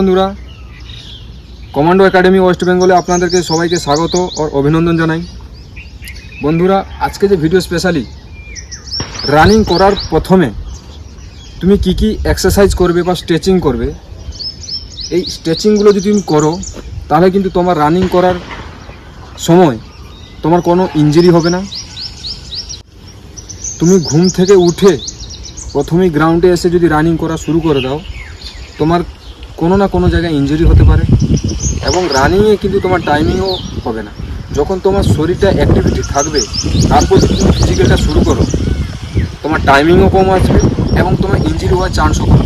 বন্ধুরা commando academy West বেঙ্গলে আপনাদেরকে সবাইকে স্বাগত ও অভিনন্দন জানাই। বন্ধুরা, আজকে যে ভিডিও স্পেশালি রানিং করার প্রথমে তুমি কি কি এক্সারসাইজ করবে বা স্ট্রেচিং করবে, এই স্ট্রেচিংগুলো যদি তুমি করো, তাহলে কিন্তু তোমার রানিং করার সময় তোমার কোনো ইঞ্জুরি হবে না। তুমি ঘুম থেকে উঠে প্রথমেই গ্রাউন্ডে এসে যদি রানিং করা শুরু করে দাও, তোমার কোনো না কোনো জায়গায় ইঞ্জুরি হতে পারে এবং রানিংয়ে কিন্তু তোমার টাইমিংও হবে না। যখন তোমার শরীরটা অ্যাক্টিভিটি থাকবে, তারপর যদি তুমি ফিজিক্যালটা শুরু করো। তোমার টাইমিংও কম আসবে এবং তোমার ইঞ্জুরি হওয়ার চান্সও কম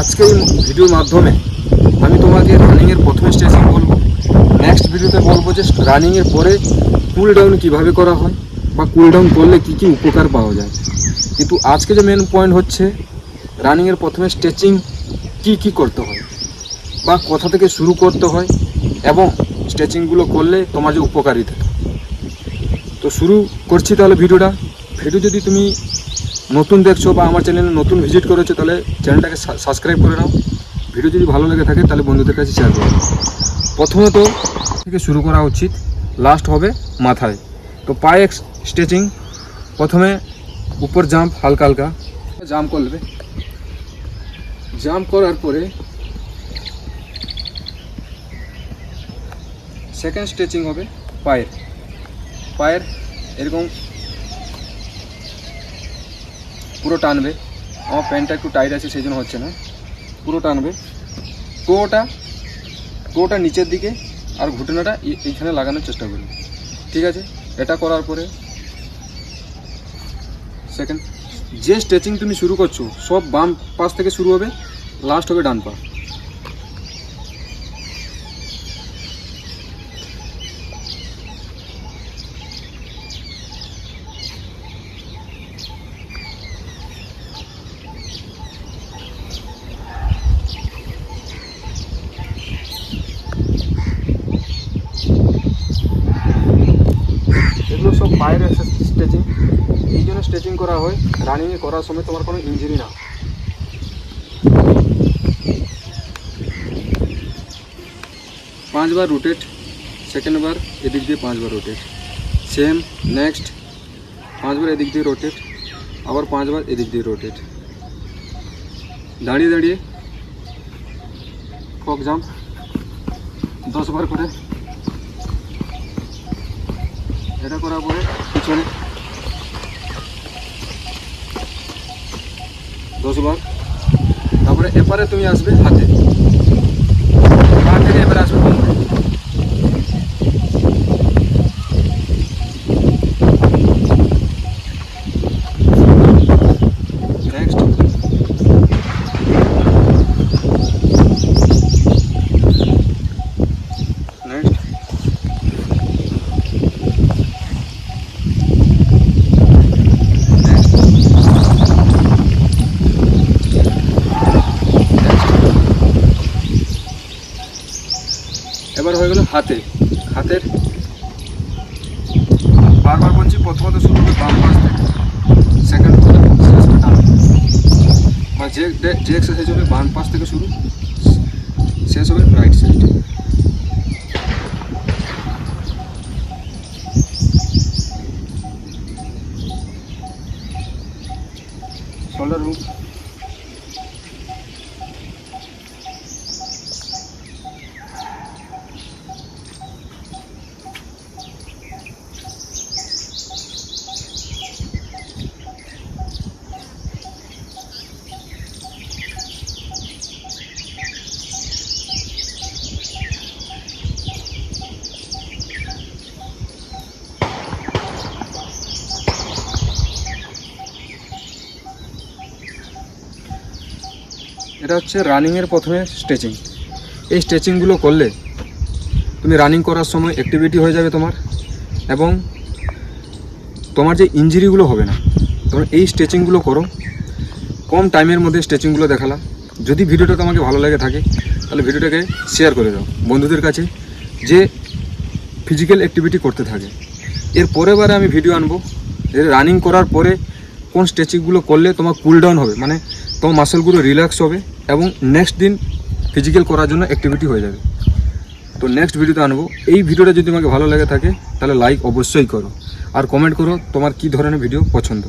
আজকে এই ভিডিওর মাধ্যমে আমি তোমাকে রানিংয়ের প্রথমে স্টেজিং বলব। নেক্সট ভিডিওতে বলব যে রানিংয়ের পরে কুল ডাউন কীভাবে করা হয় বা কুল ডাউন করলে কী কী উপকার পাওয়া যায়। কিন্তু আজকে যে মেন পয়েন্ট হচ্ছে রানিংয়ের প্রথমে স্ট্রেচিং কি কি করতে হয়? বা কোথা থেকে শুরু করতে হয়? এবং স্ট্রেচিংগুলো করলে তোমার যে উপকারিতা। তো শুরু করছি তাহলে ভিডিওটা। ভিডিও যদি তুমি নতুন দেখছ বা আমার চ্যানেলে নতুন ভিজিট করেছ, তাহলে চ্যানেলটাকে সাবস্ক্রাইব করে নাও। ভিডিও যদি ভালো লেগে থাকে, তাহলে বন্ধুদের কাছে শেয়ার করো প্রথমত থেকে শুরু করা উচিত। লাস্ট হবে মাথায়। তো পায়ে স্ট্রেচিং প্রথমে উপর জাম্প হালকা হালকা। জাম্প করবে জাম্প করার পরে সেকেন্ড স্ট্রেচিং হবে পায়ের। পায়ের এরকম পুরো টানবে। আমার প্যান্টটা একটু টাইট আছে, সেই জন্য হচ্ছে না। পুরো টানবে। টোটা টোটা নিচের দিকে আর ঘুটনাটা এইখানে লাগানোর চেষ্টা করবে। ঠিক আছে? এটা করার পরে সেকেন্ড যে স্ট্রেচিং তুমি শুরু করছ, সব বাম পাশ থেকে শুরু হবে লাস্ট হবে ডান পা। এগুলো সব পায়ের স্ট্রেচিং এই জন্য স্ট্রেচিং করা হয়। রানিংয়ে করার সময় তোমার কোনো ইঞ্জুরি না। পাঁচবার রোটেট সেকেন্ড বার এদিক দিয়ে পাঁচবার রোটেট সেম নেক্সট পাঁচবার এদিক দিয়ে রোটেট আবার পাঁচবার এদিক দিয়ে রোটেট দাঁড়িয়ে দাঁড়িয়ে ফক জাম্প দশবার করে। এটা করার পরে পিছনে দশবার। তারপরে এপারে তুমি আসবে হাতে। পা থেকে এবারে আসবে কোমরে নেক্সট নেক্সট এবার হয়ে গেল হাতে। হাতের? বারবার বলছি প্রথমত শুরু হবে বাম পাশ থেকে। সেকেন্ড শেষ ডান বা যে যে এক্সারসাইজ হবে, বাম পাশ থেকে শুরু। শেষ হবে রাইট সাইড শোল্ডার রুট এটা হচ্ছে রানিংয়ের প্রথমে স্ট্রেচিং এই স্ট্রেচিংগুলো করলে তুমি রানিং করার সময় অ্যাক্টিভিটি হয়ে যাবে তোমার এবং তোমার যে ইঞ্জুরিগুলো হবে না, তোমরা এই স্ট্রেচিংগুলো করো। কম টাইমের মধ্যে স্ট্রেচিংগুলো দেখালাম। যদি ভিডিওটা তোমাকে ভালো লেগে থাকে, তাহলে ভিডিওটাকে শেয়ার করে দাও বন্ধুদের কাছে যে ফিজিক্যাল অ্যাক্টিভিটি করতে থাকে। এর বারে আমি ভিডিও আনব। এর রানিং করার পরে কোন স্ট্রেচিংগুলো করলে তোমার কুল ডাউন হবে? মানে তোমার মাসেলগুলো রিল্যাক্স হবে এবং নেক্সট দিন ফিজিক্যাল করার জন্য অ্যাক্টিভিটি হয়ে যাবে। তো নেক্সট ভিডিওতে আনব। এই ভিডিওটা যদি তোমাকে ভালো লাগে থাকে, তাহলে লাইক অবশ্যই করো। আর কমেন্ট করো তোমার কি ধরনের ভিডিও পছন্দ।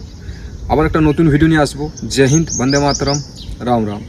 আবার একটা নতুন ভিডিও নিয়ে আসব। জয় হিন্দ, বন্দে মাতরম, রাম রাম।